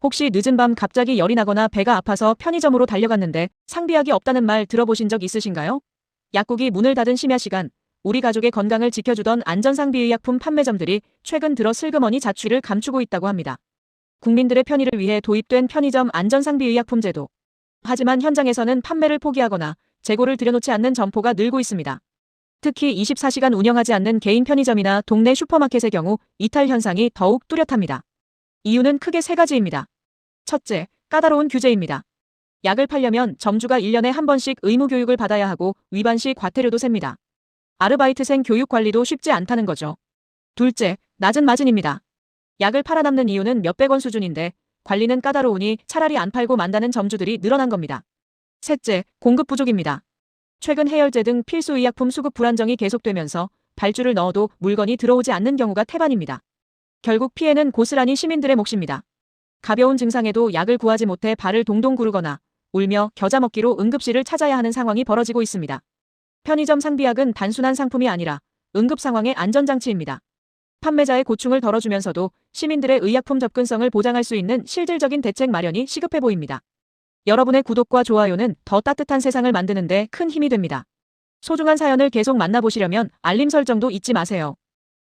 혹시 늦은 밤 갑자기 열이 나거나 배가 아파서 편의점으로 달려갔는데 상비약이 없다는 말 들어보신 적 있으신가요? 약국이 문을 닫은 심야 시간, 우리 가족의 건강을 지켜주던 안전상비의약품 판매점들이 최근 들어 슬그머니 자취를 감추고 있다고 합니다. 국민들의 편의를 위해 도입된 편의점 안전상비의약품 제도. 하지만 현장에서는 판매를 포기하거나 재고를 들여놓지 않는 점포가 늘고 있습니다. 특히 24시간 운영하지 않는 개인 편의점이나 동네 슈퍼마켓의 경우 이탈 현상이 더욱 뚜렷합니다. 이유는 크게 세 가지입니다. 첫째, 까다로운 규제입니다. 약을 팔려면 점주가 1년에 한 번씩 의무 교육을 받아야 하고 위반 시 과태료도 셉니다. 아르바이트생 교육 관리도 쉽지 않다는 거죠. 둘째, 낮은 마진입니다. 약을 팔아남는 이유는 몇백 원 수준인데 관리는 까다로우니 차라리 안 팔고 만다는 점주들이 늘어난 겁니다. 셋째, 공급 부족입니다. 최근 해열제 등 필수 의약품 수급 불안정이 계속되면서 발주를 넣어도 물건이 들어오지 않는 경우가 태반입니다. 결국 피해는 고스란히 시민들의 몫입니다. 가벼운 증상에도 약을 구하지 못해 발을 동동 구르거나 울며 겨자 먹기로 응급실을 찾아야 하는 상황이 벌어지고 있습니다. 편의점 상비약은 단순한 상품이 아니라 응급 상황의 안전장치입니다. 판매자의 고충을 덜어주면서도 시민들의 의약품 접근성을 보장할 수 있는 실질적인 대책 마련이 시급해 보입니다. 여러분의 구독과 좋아요는 더 따뜻한 세상을 만드는데 큰 힘이 됩니다. 소중한 사연을 계속 만나보시려면 알림 설정도 잊지 마세요.